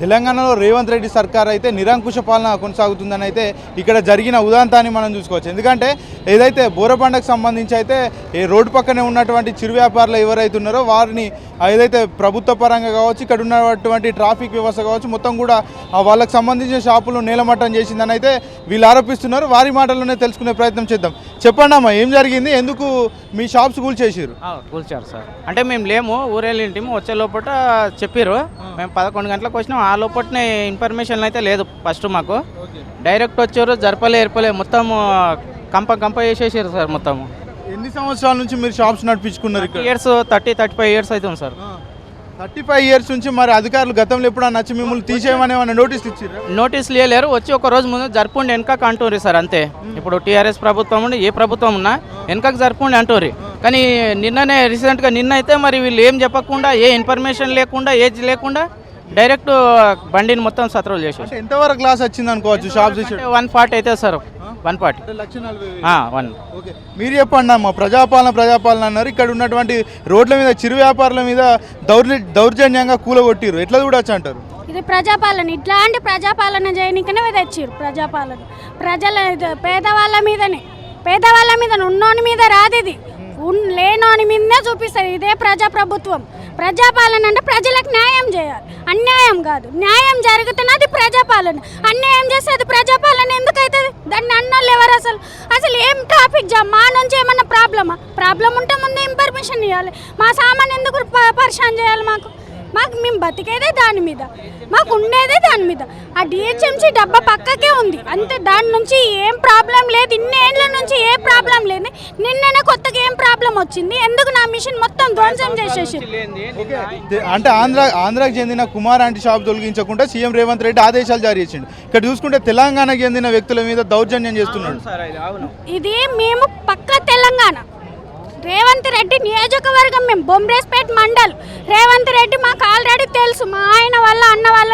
తెలంగాణలో రేవంత్ రెడ్డి సర్కార్ అయితే నిరంకుశ పాలన కొనసాగుతుందని అయితే ఇక్కడ జరిగిన ఉదాంతాన్ని మనం చూసుకోవచ్చు. ఎందుకంటే ఏదైతే బోరబండకు సంబంధించి అయితే ఈ రోడ్డు పక్కనే ఉన్నటువంటి చిరు వ్యాపారులు ఎవరైతే ఉన్నారో వారిని ఏదైతే ప్రభుత్వ పరంగా కావచ్చు ఇక్కడ ఉన్నటువంటి ట్రాఫిక్ వ్యవస్థ కావచ్చు మొత్తం కూడా వాళ్ళకు వాళ్ళకి సంబంధించిన షాపులు నేలమట్టం చేసిందని అయితే వీళ్ళు ఆరోపిస్తున్నారు. వారి మాటల్లోనే తెలుసుకునే ప్రయత్నం చేద్దాం. చెప్పండి అమ్మా ఏం జరిగింది? ఎందుకు మీ షాప్స్ కూల్చేసారు కూల్చారు సార్. అంటే మేము లేము ఊరెళ్ళింటిము వచ్చే లోపల చెప్పారు మేము పదకొండు గంటలకు వచ్చినాం. ఆ లోపలనే ఇన్ఫర్మేషన్ అయితే లేదు ఫస్ట్ మాకు. డైరెక్ట్ వచ్చారు జరపలే ఎరపలే మొత్తం కంప కంప చేసేసారు సార్ మొత్తం ఎన్ని సంవత్సరాల నుంచి మీరు షాప్స్ నడిపించుకున్నారు ఇక్కడ? Years thirty thirty five years అవుతుంది సార్. థర్టీ ఫైవ్ ఇయర్స్ నుంచి మరి అధికారులు గతంలో ఎప్పుడన్నా వచ్చి మిమ్మల్ని తీసేయమని ఏమైనా నోటీస్ ఇచ్చారు నోటీస్ లేరు వచ్చి ఒక రోజు ముందు జరుపుండి వెనకకు అంటుర్రి సార్ అంతే. ఇప్పుడు టీఆర్ఎస్ ప్రభుత్వం ఉండి ఏ ప్రభుత్వం ఉన్నా వెనకకు జరుపుండి అంటుర్రి. కానీ నిన్ననే రీసెంట్గా నిన్న అయితే మరి వీళ్ళు ఏం చెప్పకుండా ఏ ఇన్ఫర్మేషన్ లేకుండా ఏజ్ లేకుండా డైరెక్ట్ బండిని మొత్తం సత్రులు అంటే ఎంతవరకు క్లాస్ వచ్చింది అనుకోవచ్చు షాప్ చేసి వన్ ఫార్టీ అయితే sir one forty one okay. మీరు చెప్పండి అమ్మా ప్రజాపాలన ప్రజాపాలన అన్నారు. ఇక్కడ ఉన్నటువంటి రోడ్ల మీద చిరు వ్యాపారుల మీద దౌర్జ దౌర్జన్యంగా కూలగొట్టిరు ఎట్లా చూడొచ్చు అంటారు? ఇది ప్రజాపాలన ఇట్లాంటి ప్రజాపాలన చేయనికనే తెచ్చిర్రు ప్రజాపాలన. ప్రజల పేదవాళ్ళ మీదనే. పేదవాళ్ళ మీద ఉన్నోని మీద రాదు ఇది. లేనోని మీదనే చూపిస్తారు. ఇదే ప్రజాప్రభుత్వం. ప్రజాపాలన అంటే ప్రజలకు న్యాయం చేయాలి. అన్యాయం కాదు. న్యాయం జరుగుతున్నది అది ప్రజాపాలన. అన్యాయం చేస్తే అది ప్రజాపాలన. ఎందుకు అవుతుంది దాన్ని అన్నోళ్ళు ఎవరు అసలు? అసలు ఏం ట్రాఫిక్ జామ్ మా నుంచి ఏమన్నా ప్రాబ్లమా? ప్రాబ్లం ఉంటే ముందే ఇన్ఫర్మేషన్ ఇవ్వాలి మా సామాన్ ఎందుకు పర్షాన్ పరిశాన్ చేయాలి మాకు? మాకు మేము బతికేదే దాని మీద. మాకు ఉండేదే దాని మీద. ఆ డిహెచ్ఎంసీ డబ్బా పక్కకే ఉంది. అంతే దాని నుంచి ఏం ప్రాబ్లం లేదు. ఇన్నేళ్ళ నుంచి ఏ ప్రాబ్లం లేదు నిన్ననే కొత్తగా ఏం ప్రాబ్లం వచ్చింది. ఎందుకు నా మిషన్ మొత్తం ధ్వంసం చేసేసి అంటే ఆంధ్ర ఆంధ్రాకి చెందిన కుమార్ ఆంటీ షాప్ తొలగించకుండా సీఎం రేవంత్ రెడ్డి ఆదేశాలు జారీ చేసిండు. ఇక్కడ చూసుకుంటే తెలంగాణకి చెందిన వ్యక్తుల మీద దౌర్జన్యం చేస్తున్నాడు. సార్ అవును. ఇది మేము పక్క తెలంగాణ. రేవంత్ రెడ్డి నియోజకవర్గం మేము బొమ్రేస్పేట్ మండల్. రేవంత్ రెడ్డి మాకు ఆల్రెడీ తెలుసు మా ఆయన వాళ్ళ అన్న వాళ్ళ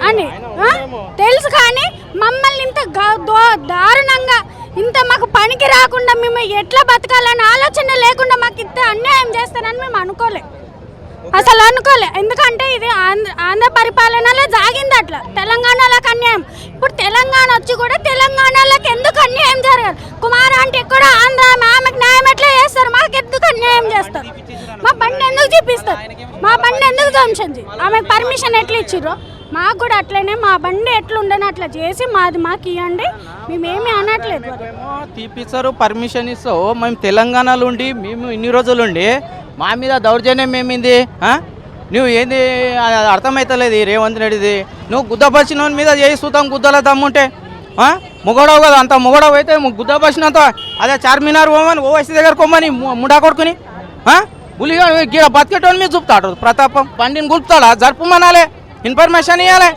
అని తెలుసు కానీ మమ్మల్ని ఇంత దారుణంగా ఇంత మాకు పనికి రాకుండా మేము ఎట్లా బతకాలని ఆలోచన లేకుండా మాకు ఇంత అన్యాయం చేస్తారని మేము అనుకోలే. అసలు అనుకోలే. ఎందుకంటే ఇది ఆంధ్ర ఆంధ్ర పరిపాలనలో జాగింది అట్లా. తెలంగాణలోకి అన్యాయం. ఇప్పుడు తెలంగాణ వచ్చి కూడా తెలంగాణలోకి ఎందుకు అన్యాయం జరగదు కుమార్ అంటే కూడా ఆంధ్ర ఆమె- ఆమెకు న్యాయం ఎట్లా చేస్తారు మాకు ఎందుకు అన్యాయం చేస్తారు? మా బండి ఎందుకు చూపిస్తారు? మా బండి ఎందుకు ధ్వంసం ఆమె పర్మిషన్ ఎట్లా ఇచ్చిర్రో? మాకు కూడా అట్లనే మా బండి ఎట్లా ఉండని అట్లా చేసి మాది మాకు ఇవ్వండి మేమేమి అనట్లేదు తీపిస్తారు పర్మిషన్ ఇస్తావు మేము తెలంగాణలో ఉండి మేము ఇన్ని రోజులు ఉండి మా మీద దౌర్జన్యం ఏమింది? నువ్వు ఏంది? అది అర్థమవుతలేదు రేవంత్ రెడ్డిది. నువ్వు గుద్దపరిచిన మీద చేయి చూద్దాం గుద్దల దమ్ముంటే. మొగడవు కదా అంత మొగడవు అయితే గుద్దపరిచినంత అదే చార్మినార్ పోమని ఓవైసీ దగ్గర కొమ్మని ము- ముడా కొడుకుని బులిగా గీడ బతికేటోని మీద చూపుతాడు ప్రతాపం. బండిని గుల్పుతాడా? జరుపుమనాలే? ఇన్ఫర్మేషన్ ఇవ్వాలి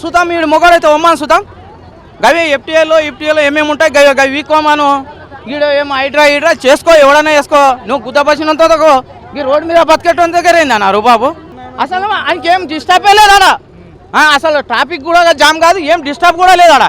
సుతం వీడు మొగడైతే ఒమ్మాను సుతం? గవి ఎఫ్టీఏలో ఇఫ్టీఏలో ఏమేమి ఉంటాయి? గవి గవి వీక్కోమాను గీడ ఏం హైడ్రా హైడ్రా చేసుకో ఎవడన్నా చేసుకో. నువ్వు గుద్దపచ్చినంత ఈ రోడ్డు మీద బతికేటోని దగ్గర ఏందన్నారు బాబు అసలు ఆయనకేం డిస్టర్బ్ డిస్టర్బే లేదాడ? అసలు ట్రాఫిక్ కూడా జామ్ కాదు ఏం డిస్టర్బ్ కూడా లేదాడ?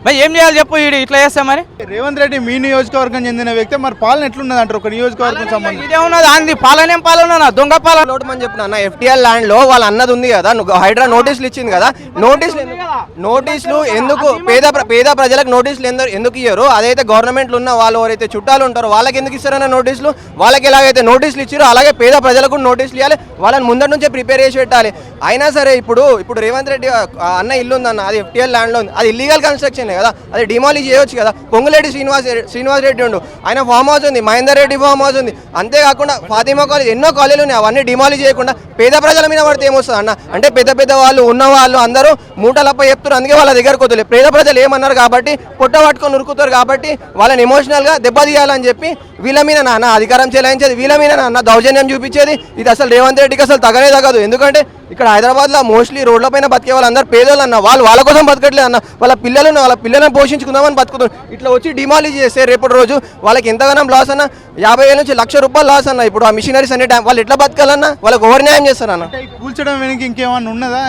మరి ఏం చేయాలి చెప్పు వీడు ఇట్లా చేస్తే మరి? రేవంత్ రెడ్డి మీ నియోజకవర్గం చెందిన వ్యక్తి మరి పాలన ఎట్లున్నది అంటారు? ఒక నియోజకవర్గం సంబంధించి ఇదే ఉన్నది అంది పాలనేం పాలన దొంగ పాలన. నోటమని చెప్పిన అన్న ఎఫ్టీఎల్ ల్యాండ్లో వాళ్ళ అన్నది ఉంది కదా నువ్వు హైడ్రా నోటీసులు ఇచ్చింది కదా నోటీసులు ఎందుకు- నోటీసులు ఎందుకు పేద ప్ర- పేద ప్రజలకు నోటీసులు ఎందుకు ఎందుకు ఇయ్యరు? అదైతే గవర్నమెంట్లు ఉన్న వాళ్ళు ఎవరైతే చుట్టాలు ఉంటారో వాళ్ళకి ఎందుకు ఇస్తారన్న నోటీసులు? వాళ్ళకి ఎలాగైతే నోటీసులు ఇచ్చారో అలాగే పేద ప్రజలకు కూడా నోటీసులు ఇవ్వాలి వాళ్ళని ముందర నుంచే ప్రిపేర్ చేసి పెట్టాలి. అయినా సరే ఇప్పుడు ఇప్పుడు రేవంత్ రెడ్డి అన్న ఇల్లు ఉందన్న అది ఎఫ్టీఎల్ ల్యాండ్లో ఉంది. అది ఇల్లీగల్ కన్స్ట్రక్షన్ కదా? అది డిమాలిష్ చేయొచ్చు కదా? పొంగులేటి శ్రీనివాస్ శ్రీనివాస్ రెడ్డి ఉండు. ఆయన ఫామ్ హౌస్ ఉంది మహేందర్ రెడ్డి ఫామ్ హౌస్ ఉంది. అంతేకాకుండా ఫాతిమా కాలేజ్ ఎన్నో కాలేజీలు ఉన్నాయి. అవన్నీ డిమాలిష్ చేయకుండా పేద ప్రజల మీద పడితే ఏమొస్తుంది అన్న? అంటే పెద్ద పెద్ద వాళ్ళు ఉన్న వాళ్ళు అందరూ మూటలప్ప చెప్తున్నారు అందుకే వాళ్ళ దగ్గరకు వదిలే పేద ప్రజలు ఏమన్నారు కాబట్టి పొట్ట పట్టుకొని ఉరుకుతారు కాబట్టి వాళ్ళని ఎమోషనల్గా దెబ్బతీయాలని చెప్పి వీళ్ళ మీద నాన్న అధికారం చెలాయించేది వీళ్ళ మీద నాన్న దౌర్జన్యం చూపించేది. ఇది అసలు రేవంత్ రెడ్డికి అసలు తగనే తగదు ఎందుకంటే ఇక్కడ హైదరాబాద్లో మోస్ట్లీ రోడ్ల పైన బతికే వాళ్ళందరూ పేదోళ్ళు అన్న. వాళ్ళు వాళ్ళ కోసం బతకట్లేదు అన్న. వాళ్ళ పిల్లలను వాళ్ళ పిల్లలను పోషించుకుందామని బతుకుతారు ఇట్లా వచ్చి డిమాలిజ్ చేస్తే రేపటి రోజు వాళ్ళకి ఎంతగానో లాస్ అన్న? యాభై వేల నుంచి లక్ష రూపాయలు లాస్ అన్న. ఇప్పుడు ఆ మిషనరీస్ అనే టైం వాళ్ళు ఎట్లా బతకాలన్నా? వాళ్ళకి ఓవర్ న్యాయం చేస్తారన్న? కూల్చడం వెనక ఇంకేమన్నా ఉన్నదా?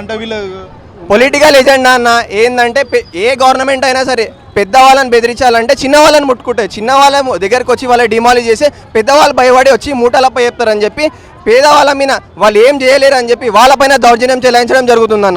అంటే వీళ్ళు పొలిటికల్ ఎజెండా అన్న. ఏంటంటే ఏ గవర్నమెంట్ అయినా సరే పెద్దవాళ్ళని బెదిరించాలంటే చిన్న వాళ్ళని ముట్టుకుంటాయి చిన్న వాళ్ళ వచ్చి వాళ్ళ డిమాలిజ్ చేసి పెద్దవాళ్ళు భయపడి వచ్చి మూటలపై చెప్తారని చెప్పి పేదవాళ్ళ మీద వాళ్ళు ఏం చేయలేరు అని చెప్పి వాళ్ళపైన దౌర్జన్యం చెలాయించడం జరుగుతుందన్న.